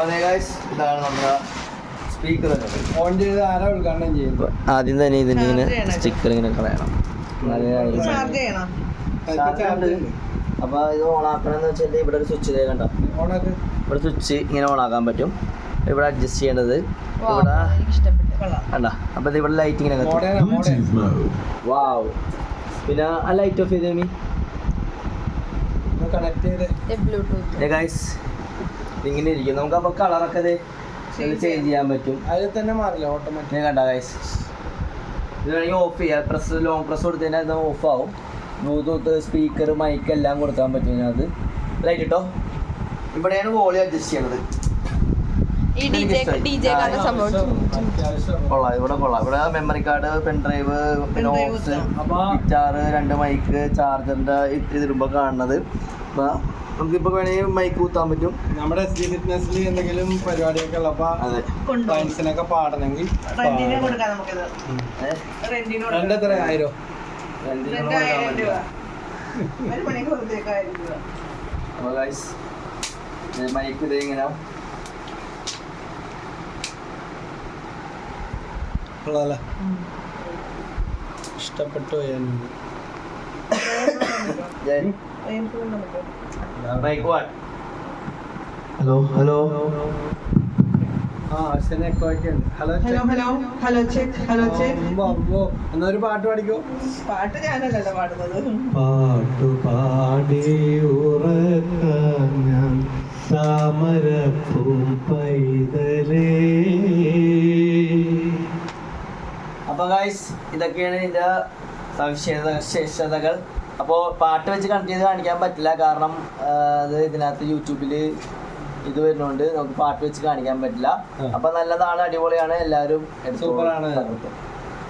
Guys ഇതാണ് നമ്മുടെ speaker on ചെയ്ത് ആരാ ഉദ്ഘാടനം ചെയ്യുന്നത്? ആദ്യം തന്നെ ഇതിന്റെ ഇങ്ങനെ സ്റ്റിക്കർ ഇങ്ങനെ കളയണം. അപ്പൊ ഇത് ഓൺ ആക്കണമെന്ന് വെച്ചാൽ ഇവിടെ ഒരു സ്വിച്ച് കണ്ട? ഓണാക്ക് ഇവിടെ സ്വിച്ച് ഇങ്ങനെ ഓൺ ആക്കാൻ പറ്റും. ഇവിടെ അഡ്ജസ്റ്റ് ചെയ്യേണ്ടത് ഇവിടെ കണ്ട? അപ്പൊ ഇത് ഇവിടെ ലൈറ്റ് ഇങ്ങനെ. വാവ് പിന്നെ ആ ലൈറ്റ് ഓഫ് ചെയ്തേ ബ്ലൂടൂത്ത് ഗൈസ് ഇങ്ങനെ ഇരിക്കും. നമുക്ക് അപ്പൊ കളറൊക്കെ ഇത് ചേഞ്ച് ചെയ്യാൻ പറ്റും. അതിൽ തന്നെ മാറില്ല ഓട്ടോമാറ്റിക് കണ്ട ഗൈസ് ഇത് വേണമെങ്കിൽ ഓഫ് ചെയ്യാം. പ്രസ് ലോങ് പ്രസ് കൊടുത്തു കഴിഞ്ഞാൽ ഇത് ഓഫ് ആവും. ബ്ലൂടൂത്ത് സ്പീക്കർ മൈക്ക് എല്ലാം കൊടുക്കാൻ പറ്റും അത് ലൈറ്റ് ഇട്ടോ ഇവിടെയാണ് വോളി അഡ്ജസ്റ്റ് ചെയ്യണത്. കൊള്ളാം ഇവിടെ കൊള്ളാം. ഇവിടെ മെമ്മറി കാർഡ് പെൻ ഡ്രൈവ് പിന്നെ Pen drive ഓപ്സ് ഗിറ്റാർ രണ്ട് മൈക്ക് ചാർജറിന്റെ ഇതിടുമ്പോ കാണുന്നത്. അപ്പൊ നമുക്കിപ്പോ വേണമെങ്കിൽ മൈക്ക് കൂത്താൻ പറ്റും. നമ്മുടെ എസ് ഡി ഫിറ്റ്നസിൽ എന്തെങ്കിലും പരിപാടിയൊക്കെ ഉള്ളപ്പോ അതെ. കൊണ്ടുപോകും ക്ലയൻസിനൊക്കെ പാടണമെങ്കിൽ ഇഷ്ടപ്പെട്ടു രണ്ട് എത്ര? ആയിരോ? ഗൈസ് മൈക്ക് ഇത് ഇങ്ങനെ. ഉള്ളതല്ലേ ആ hello hello hello hello check hello check എന്നാ ഒരു പാട്ട് പാടിക്കോ? പാട്ട് ഞാനല്ലല്ലോ പാടുന്നത്. പാട്ടു പാടി ഉറക്കാൻ ഞാൻ താമരപ്പൂം പൈതലേ. അപ്പൊ ഗായ്സ് ഇതൊക്കെയാണ് ഇതിന്റെ സവിശേഷത വിശേഷതകൾ. അപ്പോൾ പാട്ട് വെച്ച് കണക്ട് ചെയ്ത് കാണിക്കാൻ പറ്റില്ല. കാരണം അത് ഇതിനകത്ത് യൂട്യൂബിൽ ഇത് വരുന്നുണ്ട് നമുക്ക് പാട്ട് വെച്ച് കാണിക്കാൻ പറ്റില്ല. അപ്പൊ നല്ലതാണ് അടിപൊളിയാണ്. എല്ലാവരും സൂപ്പറാണ്.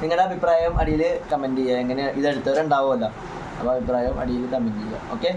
നിങ്ങളുടെ അഭിപ്രായം അടിയിൽ കമന്റ് ചെയ്യുക. എങ്ങനെ ഇത് എടുത്തവരുണ്ടാവുമല്ലോ. അപ്പൊ അഭിപ്രായം അടിയിൽ കമന്റ് ചെയ്യുക. ഓക്കെ?